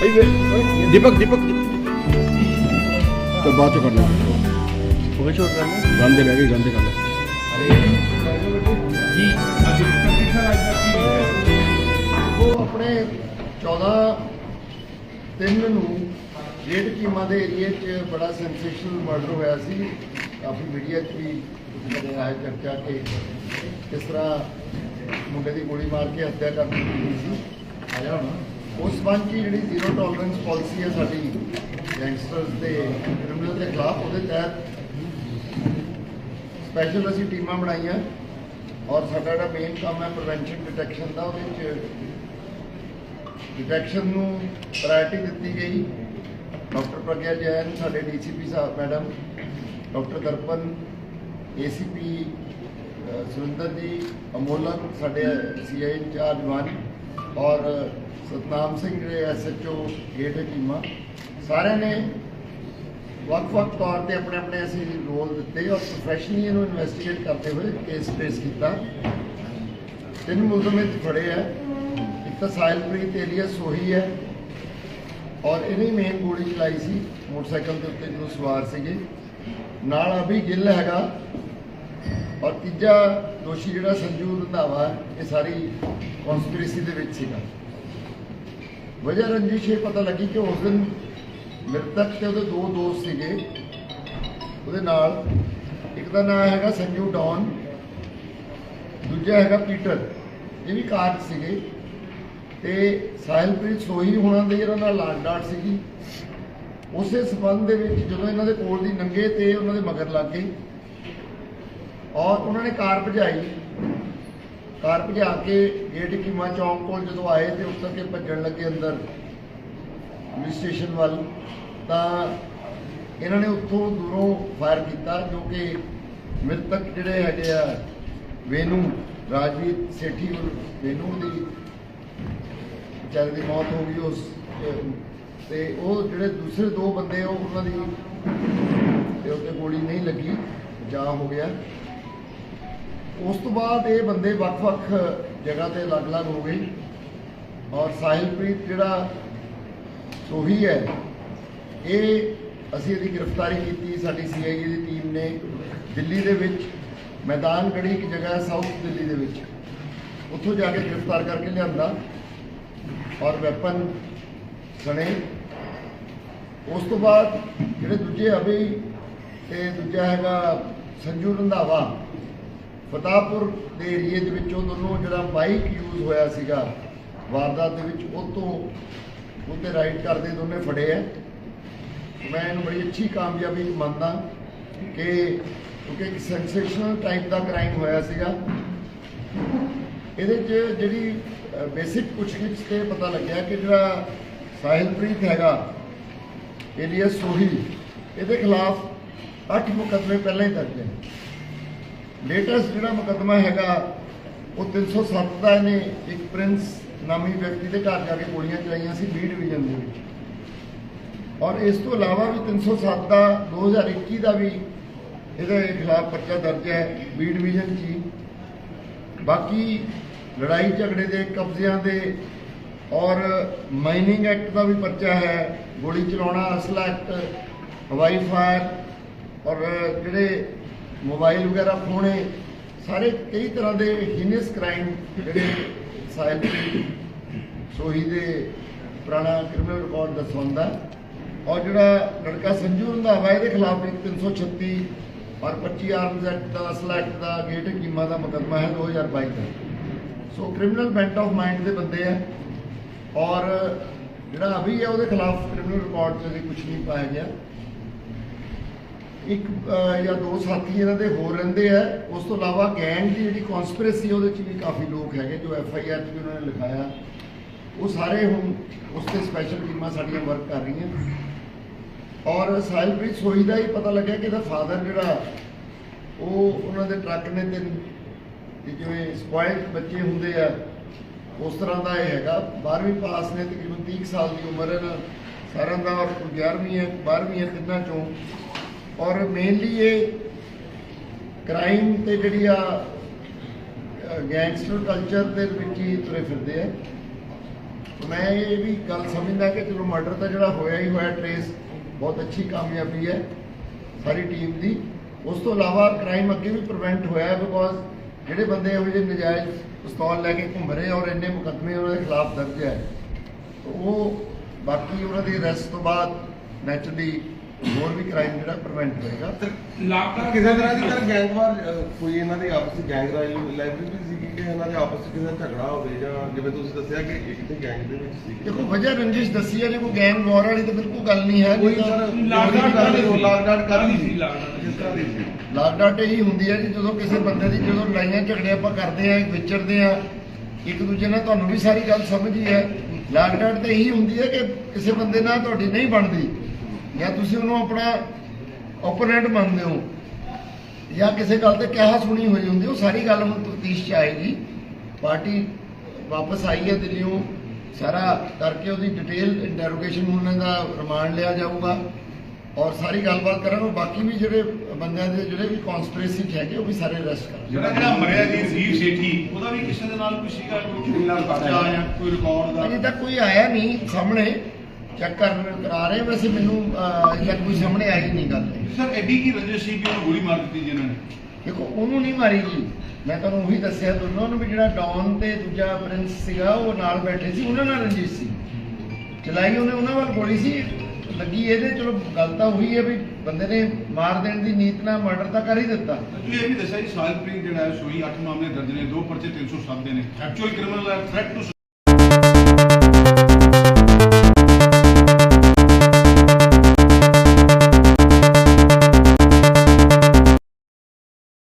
ਭਾਈ ਵੇ- ਦੀਪਕ ਦੀਪਕ ਤਾਂ ਬਾਅਦ ਚ ਕਰਨਾ ਹੋ ਗਿਆ ਸ਼ੋਟ ਕਰਨਾ ਗਾਂਦੇ ਰਹਿ ਗਏ ਗਾਂਦੇ ਕਰ ਜੀ ਉਹ ਆਪਣੇ 14 ਤਿੰਨ ਨੂੰ ਰੇਡ ਕੀਮਾ ਦੇ ਏਰੀਏ 'ਚ ਬੜਾ ਸੈਂਸੇਸ਼ਨਲ ਮਰਡਰ ਹੋਇਆ ਸੀ। ਕਾਫੀ ਮੀਡੀਆ 'ਚ ਵੀ ਆਇਆ ਚਰਚਾ ਕਿ ਕਿਸ ਤਰ੍ਹਾਂ ਮੁੰਡੇ ਦੀ ਗੋਲੀ ਮਾਰ ਕੇ ਹੱਤਿਆ ਕਰ ਦਿੱਤੀ ਗਈ ਸੀ। ਆਇਆ ਹੁਣ। ਉਸ ਸੰਬੰਧ 'ਚ ਜਿਹੜੀ ਜ਼ੀਰੋ ਟੋਲਰੈਂਸ ਪਾਲਿਸੀ ਹੈ ਸਾਡੀ ਗੈਂਗਸਟਰਸ ਦੇ ਕ੍ਰਿਮੀਨਲ ਦੇ ਖਿਲਾਫ, ਉਹਦੇ ਤਹਿਤ ਸਪੈਸ਼ਲ ਅਸੀਂ ਟੀਮਾਂ ਬਣਾਈਆਂ ਔਰ ਸਾਡਾ ਜਿਹੜਾ ਮੇਨ ਕੰਮ ਹੈ ਪ੍ਰੀਵੈਂਸ਼ਨ ਡਿਟੈਕਸ਼ਨ ਦਾ, ਉਹਦੇ ਵਿੱਚ ਡਿਟੈਕਸ਼ਨ ਨੂੰ ਪ੍ਰਾਇੋਰਟੀ ਦਿੱਤੀ ਗਈ। ਡਾਕਟਰ ਪ੍ਰਗਿਆ ਜੈਨ, ਸਾਡੇ ਡੀਸੀਪੀ ਸਾਹਿਬ, madam doctor Darpan, ACP Surinder ji Amolak ਸਾਡੇ ਸੀਆਈ ਇੰਚਾਰਜ ਵਨ ਔਰ ਸਤਨਾਮ ਸਿੰਘ ਜਿਹੜੇ ਐਸਐਚਓ ਗੇਟ ਦੇ ਟੀਮਾਂ, ਸਾਰਿਆਂ ਨੇ ਵੱਖ-ਵੱਖ ਤੌਰ ਤੇ ਆਪਣੇ ਆਪਣੇ ਅਸੀਂ ਰੋਲ ਦਿੱਤੇ ਔਰ ਪ੍ਰੋਫੈਸ਼ਨਲੀ ਇਹਨੂੰ ਇਨਵੈਸਟੀਗੇਟ ਕਰਦੇ ਹੋਏ ਕੇਸ ਟ੍ਰੇਸ ਕੀਤਾ। ਤਿੰਨ ਮੁਲਜ਼ਮ ਵਿੱਚ ਫੜੇ ਆ। ਇੱਕ ਤਾਂ ਸਾਹਿਲਪ੍ਰੀਤ ਏਲੀਅਸ ਸੋਹੀ ਹੈ ਔਰ ਇਹਨੇ ਮੇਨ ਗੋਲੀ ਚਲਾਈ ਸੀ, ਮੋਟਰਸਾਈਕਲ ਦੇ ਉੱਤੇ ਜਦੋਂ ਸਵਾਰ ਸੀਗੇ। ਨਾਲ ਅਭੀ ਗਿੱਲ ਹੈਗਾ ਔਰ ਤੀਜਾ ਦੋਸ਼ੀ ਜਿਹੜਾ ਸੰਜੂ ਰੰਧਾਵਾ ਇਹ ਸਾਰੀ ਕਨਸਪੀਰੇਸੀ ਦੇ ਵਿੱਚ ਸੀਗਾ। ਵਜ੍ਹਾ ਰੰਜਿਸ਼ ਇਹ ਪਤਾ ਲੱਗੀ ਕਿ ਉਸ ਦਿਨ ਮ੍ਰਿਤਕ ਤੇ ਉਹਦੇ ਦੋ ਦੋਸਤ ਸੀਗੇ। ਉਹਦੇ ਨਾਲ ਇੱਕ ਦਾ ਨਾਮ ਹੈਗਾ ਸੰਜੂ ਡੌਨ, ਦੂਜਾ ਹੈਗਾ ਪੀਟਰ। ਇਹ ਵੀ ਕਾਰ ਸੀਗੇ। ਤੇ ਸਾਹਿਲਪ੍ਰੀਤ ਸੋਹੀ ਹੋਣਾ ਦੇ ਜਿਹੜਾ ਨਾਲ ਲਾਡ ਡਾਟ ਸੀਗੀ। ਉਸੇ ਸਬੰਧ ਦੇ ਵਿੱਚ ਜਦੋਂ ਇਹਨਾਂ ਦੇ ਕੋਲ ਦੀ ਨੰਗੇ ਤੇ ਉਹਨਾਂ ਦੇ ਮਗਰ ਲੱਗ ਗਏ ਔਰ ਉਹਨਾਂ ਨੇ ਕਾਰ ਭਜਾਈ। ਕਾਰ ਭਜਾ ਕੇ ਗੇਟ ਕੀਮਾ ਚੌਂਕ ਕੋਲ ਜਦੋਂ ਆਏ ਤੇ ਉੱਤਰ ਕੇ ਭੱਜਣ ਲੱਗੇ ਅੰਦਰ ਪੁਲਿਸ ਸਟੇਸ਼ਨ ਵੱਲ, ਤਾਂ ਇਹਨਾਂ ਨੇ ਉੱਥੋਂ ਦੂਰੋਂ ਫਾਇਰ ਕੀਤਾ ਜੋ ਕਿ ਮ੍ਰਿਤਕ ਜਿਹੜੇ ਹੈਗੇ ਆ ਵੇਨੂ, ਰਾਜਵੀਰ ਸੇਠੀ ਔਰ ਵੇਨੂ ਦੀ ਵਿਚਾਰੇ ਦੀ ਮੌਤ ਹੋ ਗਈ ਉਸ, ਤੇ ਉਹ ਜਿਹੜੇ ਦੂਸਰੇ ਦੋ ਬੰਦੇ ਉਹ ਉਹਨਾਂ ਦੀ ਤੇ ਉੱਤੇ ਗੋਲੀ ਨਹੀਂ ਲੱਗੀ, ਜਾ ਹੋ ਗਿਆ। ਉਸ ਤੋਂ ਬਾਅਦ ਇਹ ਬੰਦੇ ਵੱਖ-ਵੱਖ ਜਗ੍ਹਾ ਤੇ ਅਲੱਗ-ਅਲੱਗ ਹੋ ਗਏ। ਔਰ ਸਾਹਿਲਪ੍ਰੀਤ ਜਿਹੜਾ ਸੋਹੀ ਹੈ, ਇਹ ਅਸੀਂ ਇਹਦੀ ਗ੍ਰਿਫਤਾਰੀ ਕੀਤੀ, ਸਾਡੀ ਸੀਆਈਏ ਦੀ ਟੀਮ ਨੇ ਦਿੱਲੀ ਦੇ ਵਿੱਚ। ਮੈਦਾਨ ਗੜੀ ਇੱਕ ਜਗ੍ਹਾ ਹੈ ਸਾਊਥ ਦਿੱਲੀ ਦੇ ਵਿੱਚ। ਉੱਥੋਂ ਜਾ ਕੇ ਗ੍ਰਿਫਤਾਰ ਕਰਕੇ ਲਿਆਂਦਾ। ਔਰ ਵੈਪਨ ਸਣੇ। ਉਸ ਤੋਂ ਬਾਅਦ ਜਿਹੜੇ ਦੂਜੇ ਅਭੀ ਤੇ ਦੂਜਾ ਹੈਗਾ ਸੰਜੂ ਰੰਧਾਵਾ। ਫਤਾਹਪੁਰ ਦੇ ਏਰੀਏ ਦੇ ਵਿੱਚੋਂ ਦੋਨੋਂ ਜਿਹੜਾ ਬਾਈਕ ਯੂਜ਼ ਹੋਇਆ ਸੀਗਾ, ਵਾਰਦਾਤ ਦੇ ਵਿੱਚ ਉਹ ਤੋਂ ਉੱਤੇ ਰਾਈਡ ਕਰਦੇ ਦੋਨੇ ਫੜੇ ਆ। ਮੈਂ ਇਹਨੂੰ ਬੜੀ ਅੱਛੀ ਕਾਮਯਾਬੀ ਮੰਨਦਾ ਕਿ ਕਿਉਂਕਿ ਇੱਕ ਸੈਂਸੇਸ਼ਨਲ ਟਾਈਪ ਦਾ ਕ੍ਰਾਈਮ ਹੋਇਆ ਸੀਗਾ। ਇਹਦੇ 'ਚ ਜਿਹੜੀ ਬੇਸਿਕ ਪੁੱਛਗਿੱਛ ਤੇ ਪਤਾ ਲੱਗਿਆ ਕਿ ਜਿਹੜਾ ਸਾਹਿਲਪ੍ਰੀਤ ਹੈਗਾ ਏਲੀਅਸ ਸੋਹੀ, ਇਹਦੇ ਖਿਲਾਫ 8 ਮੁਕੱਦਮੇ ਪਹਿਲਾਂ ਹੀ ਦਰਜ ਨੇ। ਲੇਟੈਸਟ ਜਿਹੜਾ ਮੁਕੱਦਮਾ ਹੈਗਾ, ਉਹ 307 ਦਾ ਇਹਨੇ ਇੱਕ ਪ੍ਰਿੰਸ ਨਾਮੀ ਵਿਅਕਤੀ ਦੇ ਘਰ ਜਾ ਕੇ ਗੋਲੀਆਂ ਚਲਾਈਆਂ ਸੀ ਬੀ ਡਿਵੀਜ਼ਨ ਦੇ ਵਿੱਚ। ਔਰ ਇਸ ਤੋਂ ਇਲਾਵਾ ਵੀ 307 ਦਾ 2021 ਦਾ ਵੀ ਇਹਦੇ ਖਿਲਾਫ ਪਰਚਾ ਦਰਜ ਹੈ ਬੀ ਡਿਵੀਜ਼ਨ 'ਚ ਹੀ ਬਾਕੀ ਲੜਾਈ ਝਗੜੇ ਦੇ ਕਬਜ਼ਿਆਂ ਦੇ ਔਰ ਮਾਈਨਿੰਗ ਐਕਟ ਦਾ ਵੀ ਪਰਚਾ ਹੈ, ਗੋਲੀ ਚਲਾਉਣਾ, ਅਸਲਾ ਐਕਟ ਹਵਾਈ ਫਾਇਰ ਔਰ ਜਿਹੜੇ ਮੋਬਾਈਲ ਵਗੈਰਾ, ਫੋਨੇ, ਸਾਰੇ ਕਈ ਤਰ੍ਹਾਂ ਦੇ ਹੀਨਸ ਕ੍ਰਾਈਮ ਜਿਹੜੇ ਸਾਇਲ ਸੋਹੀ ਦੇ ਪੁਰਾਣਾ ਕ੍ਰਿਮੀਨਲ ਰਿਕਾਰਡ ਦਰਸਾਉਂਦਾ ਔਰ ਜਿਹੜਾ ਲੜਕਾ ਸੰਜੂ ਰੰਧਾਵਾ ਇਹਦੇ ਖਿਲਾਫ ਵੀ 336 ਔਰ 25 ਆਰਮਜ਼ ਐਕਟ ਦਾ ਅਸਲਾ ਐਕਟ ਦਾ ਗੇਟ ਕੀਮਾ ਦਾ ਮੁਕੱਦਮਾ ਹੈ 2022 ਦਾ। So criminal bent of mind ਦੇ ਬੰਦੇ ਆ। ਔਰ ਜਿਹੜਾ ਅਭੀ ਹੈ, ਉਹਦੇ ਖਿਲਾਫ ਕ੍ਰਿਮੀਨਲ ਰਿਕਾਰਡ 'ਚ ਅਜੇ ਕੁਝ ਨਹੀਂ ਪਾਇਆ ਗਿਆ। ਇੱਕ ਜਾਂ ਦੋ ਸਾਥੀ ਇਹਨਾਂ ਦੇ ਹੋਰ ਰਹਿੰਦੇ ਆ। ਉਸ ਤੋਂ ਇਲਾਵਾ ਗੈਂਗ ਦੀ ਜਿਹੜੀ ਕਨਸਪੀਰੇਸੀ ਉਹਦੇ 'ਚ ਵੀ ਕਾਫੀ ਲੋਕ ਹੈਗੇ, ਜੋ ਐਫ ਆਈ ਆਰ 'ਚ ਵੀ ਉਹਨਾਂ ਨੇ ਲਿਖਾਇਆ। ਉਹ ਸਾਰੇ ਹੁਣ ਉਸ ਤੇ ਸਪੈਸ਼ਲ ਟੀਮਾਂ ਸਾਡੀਆਂ ਵਰਕ ਕਰ ਰਹੀਆਂ। ਔਰ ਸਾਹਿਲਪ੍ਰੀਤ ਸੋਈ ਦਾ ਹੀ ਪਤਾ ਲੱਗਿਆ ਕਿ ਇਹਦਾ ਫਾਦਰ ਜਿਹੜਾ, ਉਹ ਉਹਨਾਂ ਦੇ ਟਰੱਕ ਨੇ ਤਿੰਨ ਜਿਵੇਂ ਸਪਾਇਲਡ ਬੱਚੇ ਹੁੰਦੇ ਆ, ਉਸ ਤਰ੍ਹਾਂ ਦਾ ਇਹ ਹੈਗਾ। 12ਵੀਂ ਪਾਸ ਨੇ ਤਕਰੀਬਨ 30 ਕੁ ਸਾਲ ਦੀ ਉਮਰ ਹੈ ਸਾਰਿਆਂ ਦਾ ਔਰ 11ਵੀਂ ਹੈ 12ਵੀਂ ਹੈ, ਤਿੰਨਾਂ ਚੋਂ। ਔਰ ਮੇਨਲੀ ਇਹ ਕ੍ਰਾਈਮ ਤੇ ਜਿਹੜੀ ਆ ਗੈਂਗਸਟਰ ਕਲਚਰ ਦੇ ਵਿੱਚ ਹੀ ਤੁਰੇ ਫਿਰਦੇ ਆ। ਮੈਂ ਇਹ ਵੀ ਗੱਲ ਸਮਝਦਾ ਕਿ ਚਲੋ ਮਰਡਰ ਤਾਂ ਜਿਹੜਾ ਹੋਇਆ ਹੀ ਹੋਇਆ ਟ੍ਰੇਸ ਬਹੁਤ ਅੱਛੀ ਕਾਮਯਾਬੀ ਹੈ ਸਾਰੀ ਟੀਮ ਦੀ। ਉਸ ਤੋਂ ਇਲਾਵਾ ਕ੍ਰਾਈਮ ਅੱਗੇ ਵੀ ਪ੍ਰੀਵੈਂਟ ਹੋਇਆ ਬਿਕੋਜ਼ ਜਿਹੜੇ ਬੰਦੇ ਇਹੋ ਜਿਹੇ ਨਜਾਇਜ਼ ਪਿਸਤੌਲ ਲੈ ਕੇ ਘੁੰਮ ਰਹੇ ਔਰ ਇੰਨੇ ਮੁਕੱਦਮੇ ਉਹਨਾਂ ਦੇ ਖਿਲਾਫ ਦਰਜ ਹੈ ਉਹ ਬਾਕੀ ਉਹਨਾਂ ਦੀ ਅਰੈਸਟ ਤੋਂ ਬਾਅਦ ਨੈਚੁਰਲੀ ਹੋਰ ਵੀ ਕ੍ਰਾਈਮ ਜਿਹੜਾ ਪ੍ਰੀਵੈਂਟ ਹੋਏਗਾ ਲਾਪਤਾ ਕਿਸੇ ਤਰ੍ਹਾਂ ਦੀ ਸਰ ਗੈਂਗਵਾਰ ਅਹ, ਕੋਈ ਇਹਨਾਂ ਦੀ ਆਪਸ ਵਿੱਚ ਗੈਂਗ ਲਾਇਬ੍ਰੇਰੀ ਸੀ ਕਿ ਇਹਨਾਂ ਦੇ ਆਪਸ ਵਿੱਚ ਕਿਸੇ ਦਾ ਝਗੜਾ ਹੋਵੇ ਜਾਂ ਜਿਵੇਂ ਤੁਸੀਂ ਦੱਸਿਆ ਕਿ ਇੱਕ ਤੇ ਗੈਂਗ ਦੇ ਵਿੱਚ ਸੀ ਦੇਖੋ ਵਜ੍ਹਾ ਰੰਜਿਸ਼ ਦੱਸੀ ਹੈ ਜੇ ਕੋਈ ਗੈਂਗ ਵਾਰ ਵਾਲੀ ਤਾਂ ਬਿਲਕੁਲ ਗੱਲ ਨਹੀਂ ਹੈ। ਕੋਈ ਸਰ ਲਾਕਡਾਊਨ ਕਰ ਰਹੀ ਸੀ। ਲਾਕਡਾਊਨ ਕਰ ਰਹੀ ਸੀ। ਲਾਕਡਾਊਨ। ਕਿਸ ਤਰ੍ਹਾਂ ਦੀ ਸੀ। ਲਾਗਡਾਟ ਇਹੀ ਹੁੰਦੀ ਹੈ ਕਿ ਜਦੋਂ ਕਿਸੇ ਬੰਦੇ ਦੀ ਜਦੋਂ ਲੜਾਈਆਂ ਝਗੜੇ ਆਪਾਂ ਕਰਦੇ ਆ ਵਿਚਰਦੇ ਆ ਇੱਕ ਦੂਜੇ ਨਾਲ ਤੁਹਾਨੂੰ ਵੀ ਸਾਰੀ ਗੱਲ ਸਮਝ ਹੀ ਹੈ। ਲਾਗਡਾਟ ਤਾਂ ਇਹੀ ਹੁੰਦੀ ਹੈ ਕਿ ਕਿਸੇ ਬੰਦੇ ਨਾਲ ਤੁਹਾਡੀ ਨਹੀਂ ਬਣਦੀ। ਜਾਂ ਤੁਸੀਂ ਉਹਨੂੰ ਆਪਣਾ ਓਪੋਨੈਂਟ ਮੰਨਦੇ ਹੋ ਜਾਂ ਕਿਸੇ ਗੱਲ ਤੇ ਕਿਹਾ ਸੁਣੀ ਹੋਈ ਹੁੰਦੀ ਉਹ ਸਾਰੀ ਗੱਲ ਹੁਣ ਤਫਤੀਸ਼ ਚ ਆਏਗੀ। ਪਾਰਟੀ ਵਾਪਸ ਆਈ ਹੈ ਦਿੱਲੀੋਂ ਸਾਰਾ ਕਰਕੇ ਉਹਦੀ ਡਿਟੇਲ ਇੰਟਰੋਗੇਸ਼ਨ ਉਹਨਾਂ ਦਾ ਰਿਮਾਂਡ ਲਿਆ ਜਾਊਗਾ ਔਰ ਸਾਰੀ ਗੱਲਬਾਤ ਕਰਾਂਗੇ ਬਾਕੀ ਵੀ ਜਿਹੜੇ ਬੰਦਿਆਂ ਦੇ ਜਿਹੜੇ ਵੀ ਕਨਸਪੀਰੇਸੀ ਹੈਗੇ ਉਹ ਵੀ ਸਾਰੇ ਅਰੈਸਟ ਕਰਾਂਗੇ ਜਿਹੜਾ ਜਿਹੜਾ ਮਰਿਆ ਜੀ ਰਜੀਵ ਸੇਠੀ ਉਹਦਾ ਵੀ ਕਿਸੇ ਦੇ ਨਾਲ ਕੋਈ ਸੀਗਾ ਕੋਈ ਕਿੰਨਾ ਪਰਚਾ ਜਾਂ ਕੋਈ ਰਿਕਾਰਡ ਦਾ? ਅਜੇ ਤੱਕ ਕੋਈ ਆਇਆ ਨਹੀਂ ਸਾਹਮਣੇ। ਚੈੱਕ ਕਰ ਕਰਾ ਰਹੇ ਵੈਸੇ ਮੈਨੂੰ ਤੱਕ ਕੋਈ ਸਾਹਮਣੇ ਆਈ ਨਹੀਂ ਗੱਲ। ਸਰ ਐਡੀ ਕੀ ਰੰਜਿਸ਼ ਸੀ ਕਿ ਉਹਨੂੰ ਗੋਲੀ ਮਾਰ ਦਿੱਤੀ ਜੀ ਇਹਨਾਂ ਨੇ? ਦੇਖੋ ਉਹਨੂੰ ਨਹੀਂ ਮਾਰੀ ਜੀ। ਮੈਂ ਤੁਹਾਨੂੰ ਉਹੀ ਦੱਸਿਆ ਦੋਨੋਂ ਨੂੰ ਵੀ ਜਿਹੜਾ ਡੌਨ ਤੇ ਦੂਜਾ ਪ੍ਰਿੰਸ ਸੀਗਾ ਉਹ ਨਾਲ ਬੈਠੇ ਸੀ ਉਹਨਾਂ ਨਾਲ ਰੰਜਿਸ਼ ਸੀ। ਚਲਾਈ ਉਹਨੇ ਉਹਨਾਂ ਵੱਲ ਗੋਲੀ ਸੀ। ਲੱਗੀ ਇਹਦੇ ਚਲੋ ਗੱਲ ਤਾਂ ਉਹੀ ਹੈ ਵੀ ਬੰਦੇ ਨੇ ਮਾਰ ਦੇਣ ਦੀ ਨੀਤ ਨਾਲ ਮਰਡਰ ਤਾਂ ਕਰ ਹੀ ਦਿੱਤਾ। ਤੁਸੀਂ ਇਹ ਵੀ ਦੱਸਿਆ ਜੀ ਸਾਜਪ੍ਰੀਤ ਜਿਹੜਾ ਹੈ ਸੋਈ 8 ਮਾਮਲੇ ਦਰਜ ਨੇ ਦੋ ਪਰਚੇ 307 ਦੇ ਨੇ। Actual criminal threat to